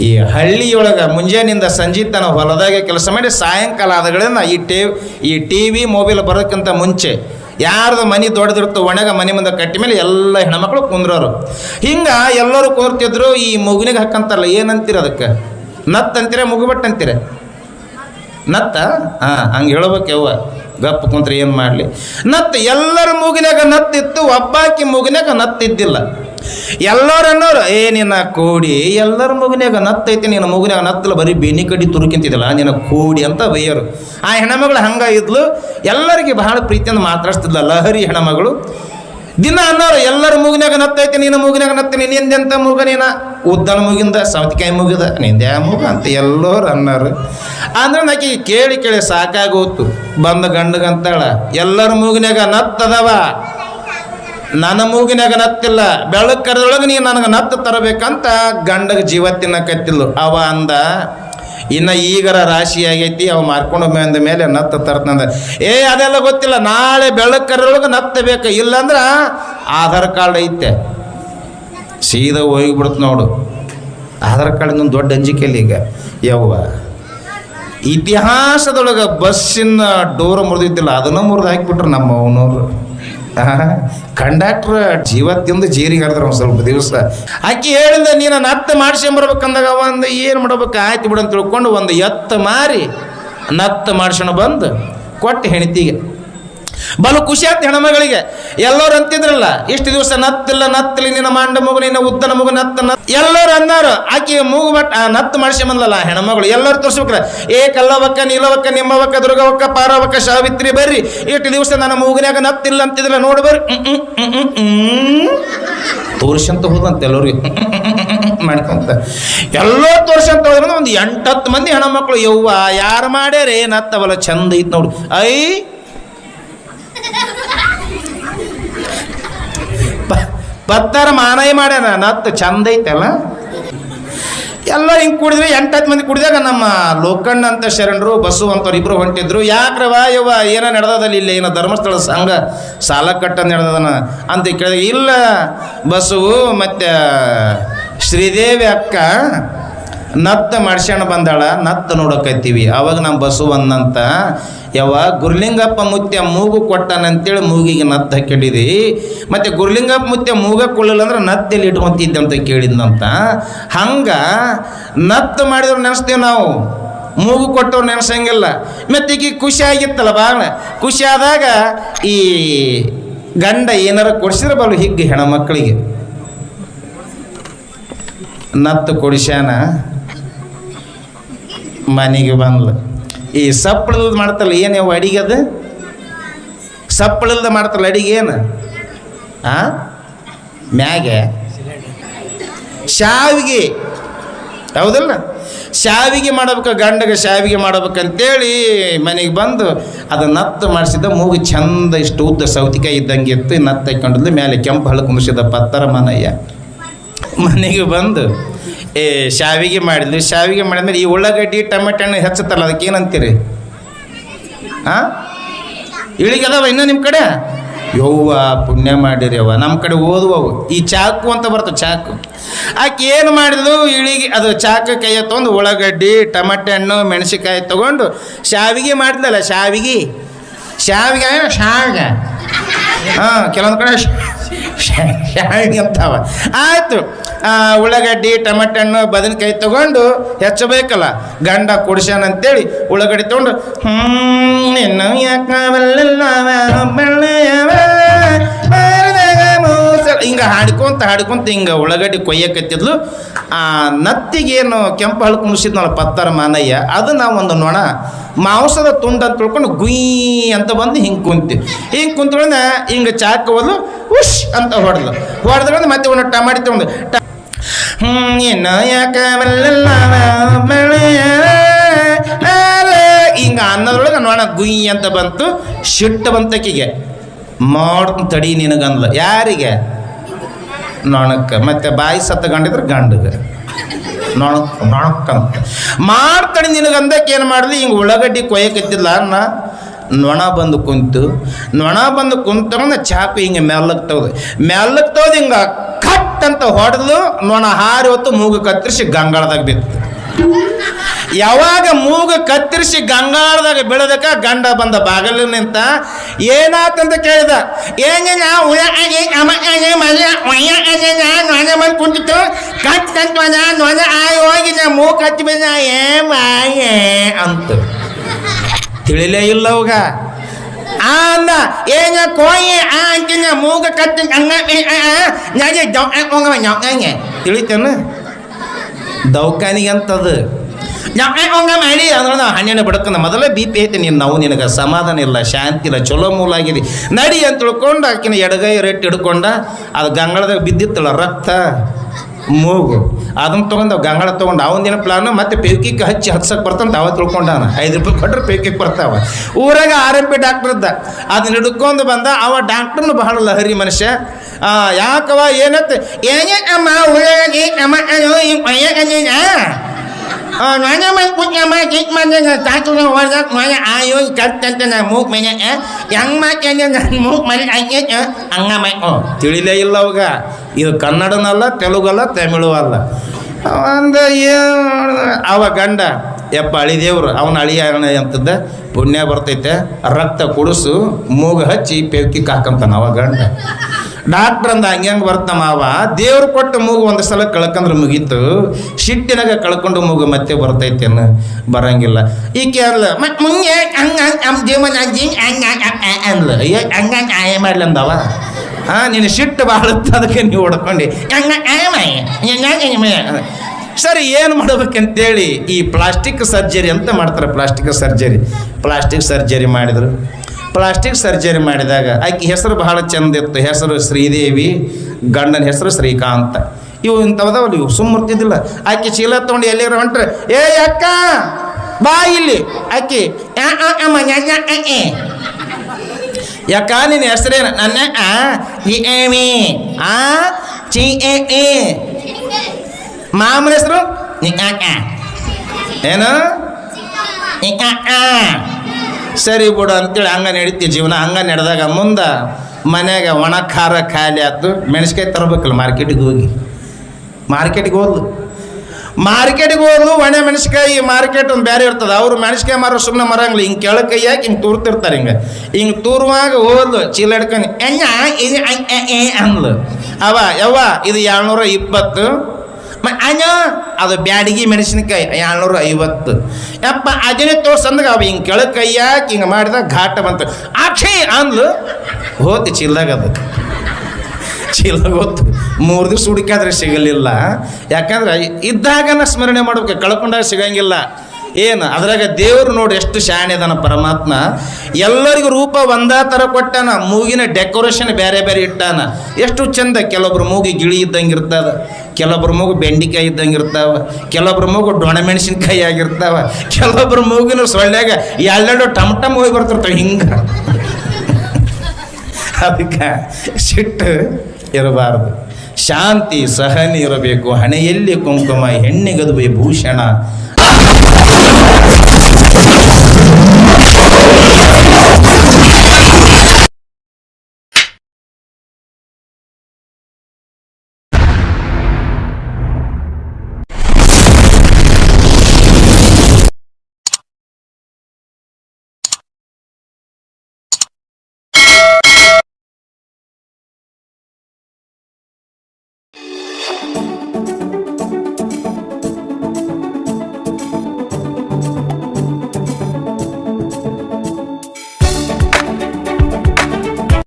ಈ ಹಳ್ಳಿಯೊಳಗೆ ಮುಂಜಾನಿಂದ ಸಂಜೆ ತನ ಹೊಲದಾಗೆ ಕೆಲಸ ಮಾಡಿ ಸಾಯಂಕಾಲ ಆದಗಳಿಂದ ಈ ಟೇ ಈ ಟಿ ವಿ ಮೊಬೈಲ್ ಬರೋಕ್ಕಿಂತ ಮುಂಚೆ ಯಾರ್ದು ಮನೆ ದೊಡ್ಡದಿರ್ತೋ ಒಣಗ ಮನೆ ಮುಂದೆ ಕಟ್ಟಿ ಮೇಲೆ ಎಲ್ಲ ಹೆಣ್ಮಕ್ಳು ಕುಂದ್ರೋರು ಹಿಂಗೆ ಎಲ್ಲರೂ ಕೂರ್ತಿದ್ರು ಈ ಮಗುನಿಗೆ ಹಾಕಂತಾರಲ್ಲ ಏನಂತೀರ ಅದಕ್ಕೆ ನತ್ ಅಂತೀರ ಮುಗುಬಟ್ ಅಂತೀರ ನತ್ತ ಹಾಂ ಹಂಗೆ ಹೇಳ್ಬೇಕು ಯವ್ವ ಗಪ್ಪ ಕುಂತ್ರೆ ಏನು ಮಾಡಲಿ? ನತ್ ಎಲ್ಲರ ಮೂಗಿನಾಗ ನತ್ತಿತ್ತು, ಒಬ್ಬಾಕಿ ಮೂಗಿನಾಗ ನತ್ತಿದ್ದಿಲ್ಲ. ಎಲ್ಲರೂ ಅನ್ನೋರು, ಏ, ನಿನ್ನ ಕೋಡಿ, ಎಲ್ಲರ ಮೂಗಿನಾಗ ನತ್ತೈತಿ, ನಿನ್ನ ಮೂಗಿನಾಗ ನತ್ತಲ್ಲ, ಬರೀ ಬೇನಿ ಕಡಿ ತುರುಕಿಂತಿದ್ದಿಲ್ಲ, ನಿನ್ನ ಕೋಡಿ ಅಂತ ಬೈಯೋರು. ಆ ಹೆಣ್ಮಗಳು ಹಂಗ ಇದ್ಲು. ಎಲ್ಲರಿಗೆ ಬಹಳ ಪ್ರೀತಿಯಿಂದ ಮಾತಾಡಿಸ್ತಿದ್ಲ ಲಹರಿ ಹೆಣಮಗಳು. ದಿನ ಅನ್ನೋರು, ಎಲ್ಲರ ಮೂಗಿನಾಗ ನತ್ತೈತಿ, ನಿನ್ನ ಮೂಗಿನಾಗ ನತ್ತ ನಿನ್ನೆಂದೆಂತ ಮೂಗ ನೀನ? ಉದ್ದನ ಮುಗಿಂದ ಸೌತಿಕಾಯಿ ಮುಗಿದ ನಿಂದೆ ಮುಗ ಅಂತ ಎಲ್ಲರೂ ಅನ್ನೋರು. ಅಂದ್ರೆ ನಾಕಿ ಕೇಳಿ ಕೇಳಿ ಸಾಕಾಗೋತು. ಬಂದ ಗಂಡಗಂತಾಳ, ಎಲ್ಲರ ಮೂಗಿನಾಗ ನತ್ತದವ? ನನ್ನ ಮೂಗಿನಾಗ ನತ್ತಿಲ್ಲ ಬೆಳಕು ಕರೆದೊಳಗೆ ನೀನು ನನಗೆ ನತ್ತು ತರಬೇಕಂತ ಗಂಡಗ ಜೀವ ತಿನ್ನಕತ್ತಿಲ್ಲ ಅವ ಅಂದ, ಇನ್ನು ಈಗರ ರಾಶಿ ಆಗೈತಿ, ಅವ ಮಾರ್ಕೊಂಡು ಬಂದ ಮೇಲೆ ನತ್ತ ತರ್ತಂದ ಏ, ಅದೆಲ್ಲ ಗೊತ್ತಿಲ್ಲ, ನಾಳೆ ಬೆಳಕು ಕರೆದೊಳಗೆ ನತ್ತ ಇಲ್ಲಂದ್ರ ಇಲ್ಲಾಂದ್ರೆ ಆಧಾರ್ ಕಾರ್ಡ್ ಐತೆ. ಸೀದಾ ಹೋಗಿಬಿಡ್ತು ನೋಡು. ಆಧಾರ್ ಕಾರ್ಡ್ ದೊಡ್ಡ ಅಂಜಿಕೆಯಲ್ಲಿ ಈಗ. ಯವ್ವ. ಇತಿಹಾಸದೊಳಗೆ ಬಸ್ಸಿನ ಡೋರ್ ಮುರಿದಿದ್ದಿಲ್ಲ, ಅದನ್ನು ಮುರಿದು ಹಾಕಿಬಿಟ್ರು ನಮ್ಮ ಅವನವ್ರು ಕಂಡಕ್ಟ್ರ್ ಜೀವತ್ತಿಂದ ಜೀರಿಗೆ ಹರಿದ್ರು ಒಂದು ಸ್ವಲ್ಪ ದಿವಸ. ಆಕೆ ಹೇಳಿದ ನೀನು ನತ್ತ ಅವ ಅಂದ ಏನು ಮಾಡ್ಬೇಕು? ಆಯ್ತು ಬಿಡು ಅಂತ ತಿಳ್ಕೊಂಡು ಒಂದು ಎತ್ತ ಮಾರಿ ನತ್ತ ಮಾಡ್ಸೋಣ ಬಂದು, ಕೊಟ್ಟು ಹೆಣ್ತಿಗೆ. ಬಲು ಖುಷಿ ಆಯ್ತು ಹೆಣ್ಮಗಳಿಗೆ ಎಲ್ಲರೂ ಅಂತಿದ್ರಲ್ಲ, ಇಷ್ಟು ದಿವಸ ನತ್ತಿಲ್ಲ ನತ್ತಿಲ್ಲ ನಿನ್ನ ಮಾಂಡ ಮಗು, ನಿನ್ನ ಉದ್ದನ ಮಗು ನತ್ತ ನತ್. ಎಲ್ಲರೂ ಅಂದಾರು ಆಕೆ ಮೂಗು ಬಟ್ ನತ್ತು ಮಾಡಿಸಿ ಬಂದಲ್ಲ ಹೆಣ್ಮಗಳು ಎಲ್ಲರೂ ತೋರಿಸ್ಬೇಕ್ರ, ಏ ಕಲ್ಲವಕ್ಕ, ನೀಲವಕ್ಕ, ನಿಮ್ಮವಕ್ಕ, ದುರ್ಗವಕ್ಕ ಪಾರವಕ್ಕ ಸಾವಿತ್ರಿ ಬರ್ರಿ. ಇಷ್ಟು ದಿವಸ ನನ್ನ ಮೂಗಿನ್ಯಾಗ ನತ್ತಿಲ್ಲ ಅಂತಿದ್ರಲ್ಲ, ನೋಡಿ ಬರ್ರಿ. ತೋರ್ಸಂತ ಹೋದಂತ ಎಲ್ಲರಿಗೆ. ಮಾಡ್ಕೊಂತ. ಎಲ್ಲೋ ತೋರ್ಸಂತ ಹೋದ್ರೆ ಒಂದು ಎಂಟತ್ತು ಮಂದಿ ಹೆಣ್ಮಕ್ಳು ಯವ್ವ, ಯಾರು ಮಾಡ್ಯಾರೇ, ನತ್ತವಲ್ಲ, ಚಂದ ಐತ್ ನೋಡು. ಐ ಪತ್ತಾರ ಮಾನೈ ಮಾಡ್ಯಾನ ನತ್ತು ಚಂದ ಐತಲ್ಲ? ಎಲ್ಲ ಹಿಂಗೆ ಕುಡಿದ್ರೆ ಎಂಟತ್ತು ಮಂದಿ ಕುಡಿದಾಗ ನಮ್ಮ ಲೋಕಣ್ಣ ಅಂತ ಶರಣರು ಬಸ್ಸು ಅಂತವ್ರು ಇಬ್ರು ಹೊಂಟಿದ್ರು. ಯಾಕ್ರವ ಯವ್ವ, ಏನೋ ನಡೆದದಲ್ಲಿ ಇಲ್ಲ? ಏನೋ ಧರ್ಮಸ್ಥಳ ಸಂಘ ಸಾಲ ಕಟ್ಟ ನಡೆದದನ ಅಂತ ಕೇಳಿದಾಗ ಇಲ್ಲ ಬಸ್ಸು ಮತ್ತು ಶ್ರೀದೇವಿ ಅಕ್ಕ ನತ್ತ ಮಾಡ್ಸ್ಕೊಂಡು ಬಂದಾಳ, ನತ್ತ ನೋಡಕತ್ತೀವಿ. ಅವಾಗ ನಮ್ಮ ಬಸವನ್ನಂತ ಯಾವ ಗುರ್ಲಿಂಗಪ್ಪ ಮುತ್ಯ ಮೂಗು ಕೊಟ್ಟನಂತೇಳಿ ಮೂಗಿಗೆ ನತ್ತ ಹಾಕಿಡಿದಿ ಮತ್ತು ಗುರ್ಲಿಂಗಪ್ಪ ಮುತ್ಯ ಮೂಗ ಕೊಳ್ಳಲ್ಲ ಅಂದ್ರೆ ನತ್ತೆಲ್ಲಿ ಇಟ್ಕೊತಿದ್ದೆ ಅಂತ ಕೇಳಿದ್ನಂತ. ಹಂಗೆ ನತ್ತ ಮಾಡಿದ್ರು ನೆನೆಸ್ತೀವಿ ನಾವು. ಮೂಗು ಕೊಟ್ಟವ್ರು ನೆನೆಸಂಗಿಲ್ಲ. ಮತ್ತು ಈಗ ಖುಷಿ ಆಗಿತ್ತಲ್ಲ ಭಾಳ ಖುಷಿ ಆದಾಗ ಈ ಗಂಡ ಏನಾರ ಕೊಡಿಸಿದ್ರೆ ಬಲು ಹಿಗ್ಗಿ ಹೆಣ್ಮಕ್ಳಿಗೆ. ನತ್ತು ಕೊಡಿಸ್ಯಾನ. ಮನೆಗೆ ಬಂದ್ಲು. ಈ ಸಪ್ಪಳದ ಮಾಡ್ತಲ್ಲ, ಏನು ಯಾವ ಅಡಿಗೆ ಅದು? ಸಪ್ಪಳದ ಮಾಡ್ತಲ್ಲ, ಅಡಿಗೆ ಏನು? ಆ? ಮ್ಯಾಗೆ? ಶಾವಿಗೆ. ಹೌದಲ್ಲ? ಶಾವಿಗೆ ಮಾಡ್ಬೇಕು, ಗಂಡಗೆ ಶಾವಿಗೆ ಮಾಡ್ಬೇಕಂತೇಳಿ ಮನೆಗೆ ಬಂದು ಅದು ನತ್ತು ಮಾಡಿಸಿದ ಮೂಗು ಚಂದ ಇಷ್ಟು ಉದ್ದ ಸೌತಿಕಾಯಿ ಇದ್ದಂಗೆ ಇತ್ತು ನತ್ತು ಮೇಲೆ ಕೆಂಪು ಹಳಕು ಮುಗಿಸಿದ ಪತ್ತರ ಮನಯ್ಯ. ಮನೆಗೆ ಬಂದು ಏ, ಶಾವಿಗೆ ಮಾಡಿದ್ವಿ ಶಾವಿಗೆ ಮಾಡಿದ್ಮೇಲೆ ಈ ಉಳ್ಳಾಗಡ್ಡಿ, ಟೊಮೆಟೊ ಹಣ್ಣು ಹೆಚ್ಚತ್ತಲ್ಲ ಅದಕ್ಕೆ ಏನಂತೀರಿ ಹಾಂ ಇಳಿಗೆ ಅದಾವ ಇನ್ನೂ ನಿಮ್ಮ ಕಡೆ? ಯವ್ವ, ಪುಣ್ಯ ಮಾಡಿರಿ ಅವ್ವ. ನಮ್ಮ ಕಡೆ ಓದುವವು. ಈ ಚಾಕು ಅಂತ ಬರ್ತವೆ ಚಾಕು. ಆಕೆ ಏನು ಮಾಡಿದ್ಲು? ಇಳಿಗೆ, ಅದು ಚಾಕು ಕೈಯ ತೊಗೊಂಡು ಉಳ್ಳಾಗಡ್ಡಿ, ಟಮಟೆ ಹಣ್ಣು ಮೆಣಸಿಕಾಯಿ ತೊಗೊಂಡು ಶಾವಿಗೆ ಮಾಡಿದ್ಲಲ್ಲ ಶಾವಿಗೆ? ಶಾವಿಗೆ ಶಾವಿಗೆ. ಹಾಂ, ಕೆಲವೊಂದು ಕಡೆ ಶಾವಿಗೆ ಅಂತಾವ. ಆಯಿತು. ಉಳ್ಳಾಗಡ್ಡಿ ಟೊಮೆಟೊ ಹಣ್ಣು ಬದನೆಕಾಯಿ ತೊಗೊಂಡು ಹೆಚ್ಚಬೇಕಲ್ಲ. ಗಂಡ ಕುಡಿಸ್ಯಾನ ಅಂತೇಳಿ ಉಳ್ಳಾಗಡ್ಡಿ ತೊಗೊಂಡು ಹ್ಞೂ ಹಿಂಗ ಹಾಡ್ಕೊಂತ ಹಾಡ್ಕೊಂತ ಹಿಂಗೆ ಉಳ್ಳಾಗಡ್ಡಿ ಕೊಯ್ಯಕತ್ತಿದ್ಲು. ಆ, ನತ್ತಿಗೇನು ಕೆಂಪು ಹಳ್ಕು ಮುಗಿಸಿದ್ನಲ್ಲ ಪತ್ತರ ಮಾನಯ್ಯ, ಅದು ನಾವು ಒಂದು ನೋಣ, ಮಾಂಸದ ತುಂಡ ಅಂತ ತಿಳ್ಕೊಂಡು ಗುಯ್ ಅಂತ ಬಂದು ಹಿಂಗೆ ಕುಂತೀವಿ ಹಿಂಗೆ ಕುಂತ ಹಿಂಗೆ ಚಾಕ್ ಹೋದ್ಲು ಉಶ್ ಅಂತ ಹೊಡೆದ್ಲು. ಹೊಡೆದ್ಕೊಂಡು ಮತ್ತೆ ಒಂದು ಟಮಾಟಿ ತೊಗೊಂಡು ಯಾಕ ಮಳೆಯ ಹಿಂಗ ಅನ್ನೋದ್ರೊಳಗೆ ನೋಡ ಗುಯ್ ಅಂತ ಬಂತು, ಶಿಟ್ಟು ಬಂತಕಿಗೆ ಮಾಡ್ ತಡಿ ನಿನಗಂದ್ಲ. ಯಾರಿಗೆ? ನೊಣಕ್ಕೆ. ಮತ್ತೆ ಬಾಯಿ ಸತ್ತ ಗಂಡಿದ್ರೆ ಗಂಡಗೆ. ನೊಣಕ್ ನೊಣಕ್ಕಂತ ಮಾಡ್ತಡಿ ನಿನಗಂದಕ್ಕೆ ಏನು ಮಾಡಲಿ? ಹಿಂಗೆ ಉಳ್ಳಾಗಡ್ಡಿ ಕೊಯ್ಯಕತ್ತಿಲ್ಲ ಅನ್ನ. ನೊಣ ಬಂದು ಕುಂತು. ನೊಣ ಬಂದು ಕುಂತಂದ್ರೆ ಚಾಕು ಹಿಂಗೆ ಮೆಲ್ಲಕ್ಕೆ ತೆಗ್ದು. ಮೆಲ್ಲಕ್ಕೆ ತೆಗ್ದು ಹಿಂಗೆ ಅಂತ ಹೊಡೆದು ನೊಣ ಹಾರಿ ಹೊತ್ತು ಮೂಗು ಕತ್ತರಿಸಿ ಗಂಗಾಳದಾಗ ಬಿತ್ತು. ಯಾವಾಗ ಮೂಗು ಕತ್ತರಿಸಿ ಗಂಗಾಳದಾಗ ಬೀಳದಕ್ಕ ಗಂಡ ಬಂದ ಬಾಗಲು ನಿಂತ ಏನಾತಂತ ಕೇಳಿದ. ಬಂದು ಕುಂತಿತ್ತು. ಕತ್ ಮಜ ನೊಣ, ಆಯ್, ಹೋಗಿ ನಾ ಮೂಗು ಕತ್ತಿ ಬಿದ್ದ ಏ, ಮಾಯೇ ಅಂತ. ತಿಳಿಲೇ ಇಲ್ಲ ಅವಾಗ. ಆ ಅಂದ ಏನ ಕೋಯಿ ಆ ಅಂತಿನ ಮೂಗ ಕತ್ತಿ ಹಂಗ ನಾಗೆ ಹೋಗವ ನೌಕಂಗೆ ತಿಳಿತೇನು ದೌಖಾನಿಗೆ ಅಂತದು ನಾವು ಹಂಗ ಮಾಡಿ ಅಂದ್ರೆ ನಾವು ಹಣ್ಣಿನ ಬಿಡಕನ ಮೊದಲೇ ಬಿ ಪಿ ಐತಿ ನೀನು ನಾವು ನಿನಗೆ ಸಮಾಧಾನ ಇಲ್ಲ ಶಾಂತಿ ಇಲ್ಲ ಚಲೋ ಮೂಲ ಆಗಿದೆ ನಡಿ ಅಂತ ತಿಳ್ಕೊಂಡು ಆಕಿನ ಎಡಗೈ ರೆಟ್ಟು ಹಿಡ್ಕೊಂಡ ಅದು ಗಂಗಳದಾಗ ಬಿದ್ದಿತ್ತಲ್ಲ ರಕ್ತ ಮೂಗು ಅದನ್ನ ತೊಗೊಂಡು ಗಂಗಾಳ ತೊಗೊಂಡು ಅವನ ಪ್ಲಾನ್ ಮತ್ತೆ ಪೇಕಿಗೆ ಹಚ್ಚಿ ಹಚ್ಚಕ್ಕೆ ಬರ್ತಂತ ಅವ ತಿಳ್ಕೊಂಡಾನ. ಐದು ರೂಪಾಯಿ ಕೊಟ್ಟರೆ ಪೇಕಿಗೆ ಬರ್ತಾವ. ಊರಾಗ ಆರ್ ಎಂ ಪಿ ಡಾಕ್ಟರ್ ಇದ್ದ. ಅದನ್ನ ಹಿಡ್ಕೊಂಡು ಬಂದ. ಅವ ಡಾಕ್ಟರ್ನು ಬಹಳ ಲಹರಿ ಮನುಷ್ಯ. ಆ, ಯಾಕವ ಏನತ್ತೆ ಏನೇ ಅಮ್ಮ ಊರಾಗಿ ಅಮ್ಮ ಒಯ್ಯಾಗಡ್ಡಿ ನಾನ ಮೈ ಕುಟ್ಟ ಕಿಟ್ ಮಾಡಿದ ತಾತು ಹೊರದಾಗ ಮನೆ ಆಯೋ ನಾ ಮೂಗ್ ಮನೆ ಹೆಂಗ್ ಮಾಡ್ತೇನೆ ನಾನು ಮೂಗ್ ಮನೆ ಹಂಗೆ ಹಂಗ ಮೈ ಓ ಇಲ್ಲ ಅವಾಗ ಇದು ಕನ್ನಡನಲ್ಲ ತೆಲುಗಲ್ಲ ತಮಿಳು ಅಲ್ಲ ಒಂದು ಅವ ಗಂಡ ಯಪ್ಪ ಅಳಿದೇವ್ರು ಅವನ ಅಳಿಯ ಅಂತದ್ದ ಪುಣ್ಯ ಬರ್ತೈತೆ ರಕ್ತ ಕುಡಿಸು ಮೂಗ್ ಹಚ್ಚಿ ಪೆಲ್ಕಿ ಕಾಕಂತಾನ ಅವ ಗಂಡ ಡಾಕ್ಟ್ರ್ ಅಂದ ಹಂಗೆ ಹೆಂಗೆ ಮಾವ ದೇವ್ರು ಕೊಟ್ಟು ಮೂಗು ಒಂದು ಸಲ ಕಳ್ಕಂದ್ರೆ ಮುಗೀತು ಶಿಟ್ಟಿನಾಗ ಕಳ್ಕೊಂಡು ಮೂಗು ಮತ್ತೆ ಬರ್ತೈತೇನು ಬರಂಗಿಲ್ಲ ಈಕೆ ಅಲ್ಲ ಮತ್ತೆ ಮುಂಗೆ ಹಂಗ ನಮ್ಮ ಜೀವನ ಅಂದ್ಲ ಹಂಗ ಆಯ ಮಾಡ್ಲಂದವ ಹಾ ನೀನು ಶಿಟ್ಟು ಬಾಳುತ್ತ ಅದಕ್ಕೆ ನೀವು ಹೊಡ್ಕೊಂಡು ಹಂಗ ಸರಿ ಏನು ಮಾಡ್ಬೇಕಂತೇಳಿ ಈ ಪ್ಲಾಸ್ಟಿಕ್ ಸರ್ಜರಿ ಅಂತ ಮಾಡ್ತಾರೆ ಪ್ಲಾಸ್ಟಿಕ್ ಸರ್ಜರಿ ಪ್ಲಾಸ್ಟಿಕ್ ಸರ್ಜರಿ ಮಾಡಿದ್ರು ಪ್ಲಾಸ್ಟಿಕ್ ಸರ್ಜರಿ ಮಾಡಿದಾಗ ಆಕೆ ಹೆಸರು ಬಹಳ ಚಂದ ಇತ್ತು. ಹೆಸರು ಶ್ರೀದೇವಿ, ಗಂಡನ ಹೆಸರು ಶ್ರೀಕಾಂತ. ಇವು ಇಂಥವದವಲ್ಲ ಇವು ಸುಮ್ಮರ್ತಿದ್ದಿಲ್ಲ ಆಕೆ ಚೀಲ ತೊಗೊಂಡು ಎಲ್ಲಿರ ಹೊಂಟ್ರೆ, ಏ ಅಕ್ಕ, ಬಾ ಇಲ್ಲಿ. ಆಕೆ. ಯಾಕ ನಿನ್ನ ಹೆಸರೇನು? ನನ್ನ, ಆ ಇ ಎಮಿ ಆ, ಚಿ, ಎ ಎ. ಮಾಮನ ಹೆಸರು? ಏನು? ಸರಿ ಬಿಡು ಅಂತೇಳಿ ಹಂಗೆ ನಡೀತಿ ಜೀವನ, ಹಂಗೆ ನಡೆದಾಗ ಮುಂದೆ ಮನ್ಯಾಗ ಒಣ ಖಾರ ಖಾಲಿ ಆಯ್ತು ಮೆಣಸ್ಕಾಯಿ ತರಬೇಕಲ್ಲ ಮಾರ್ಕೆಟಿಗೆ ಹೋಗಿ. ಮಾರ್ಕೆಟಿಗೆ ಹೋದ್ಲು. ಮಾರ್ಕೆಟಿಗೆ ಹೋದ್ಲು, ಒಣ ಮೆಣಸ್ಕಾಯಿ ಮಾರ್ಕೆಟ್ ಒಂದು ಬೇರೆ ಇರ್ತದೆ. ಅವರು ಮೆಣಸ್ಕಾಯಿ ಮಾರೋ ಸುಮ್ಮನೆ ಮರಂಗಿಲ್ಲ. ಹಿಂಗೆ ಕೆಳ ಕೈ ಹಾಕಿ ಹಿಂಗೆ ತೂರ್ತಿರ್ತಾರೆ ಹಿಂಗೆ. ಹಿಂಗೆ ತೂರುವಾಗ ಹೋದ್ಲು, ಚೀಲ ಹಿಡ್ಕೊಂಡು, ಎಣ್ಣ, ಇದು ಅಂದ್ಲು. ಅವ ಯವ್ವ, ಇದು ಏಳ್ನೂರ ಇಪ್ಪತ್ತು. ಅಣ್ಣ, ಅದು ಬ್ಯಾಡಗಿ ಮೆಣಸಿನಕಾಯಿ ಏಳ್ನೂರ ಐವತ್ತು ಯಪ್ಪ, ಅದನ್ನೇ ತೋರ್ಸಂದಾಗ ಅವ ಹಿಂಗೆ ಕೆಳಗೆ ಕೈ ಹಾಕಿ ಹಿಂಗೆ ಮಾಡಿದಾಗ ಘಾಟ ಬಂತು. ಆಕ್ಷಿ ಅಂದ್ಲು, ಹೋತಿ ಚೀಲ್ದಾಗ ಅದು. ಚೀಲ ಗೊತ್ತು ಮೂರು ದಿವಸ ಹುಡುಕಾದ್ರೆ ಸಿಗಲಿಲ್ಲ. ಯಾಕಂದ್ರೆ ಇದ್ದಾಗನ ಸ್ಮರಣೆ ಮಾಡ್ಬೇಕು, ಕಳ್ಕೊಂಡಾಗ ಸಿಗಂಗಿಲ್ಲ. ಏನು, ಅದ್ರಾಗ ದೇವರು ನೋಡಿ ಎಷ್ಟು ಶಾಣೆದನ ಪರಮಾತ್ಮ. ಎಲ್ಲರಿಗೂ ರೂಪ ಒಂದೇ ಥರ ಕೊಟ್ಟಾನ, ಮೂಗಿನ ಡೆಕೋರೇಷನ್ ಬೇರೆ ಬೇರೆ ಇಟ್ಟಾನ. ಎಷ್ಟು ಚಂದ, ಕೆಲವೊಬ್ರು ಮೂಗಿ ಗಿಳಿ ಇದ್ದಂಗೆ ಇರ್ತದ. ಕೆಲವೊಬ್ರು ಮಗು ಬೆಂಡಿಕಾಯಿ ಇದ್ದಂಗೆ ಇರ್ತಾವ ಕೆಲವೊಬ್ಬರ ಮಗು ಡೊಣ ಮೆಣಸಿನ್ಕಾಯಿ ಆಗಿರ್ತಾವ ಕೆಲವೊಬ್ಬರ ಮೂಗಿನ ಸೊಳ್ಳೆಗ ಎಲ್ಲೆಡೋ ಟಮ್ ಟಮ್ ಹೋಗಿ ಬರ್ತಿರ್ತಾವೆ ಹಿಂಗೆ. ಅದಕ್ಕೆ ಸಿಟ್ಟು ಇರಬಾರದು. ಶಾಂತಿ ಸಹನೆ ಇರಬೇಕು, ಹಣೆಯಲ್ಲಿ ಕುಂಕುಮ ಹೆಣ್ಣಿಗದುವೆ ಭೂಷಣ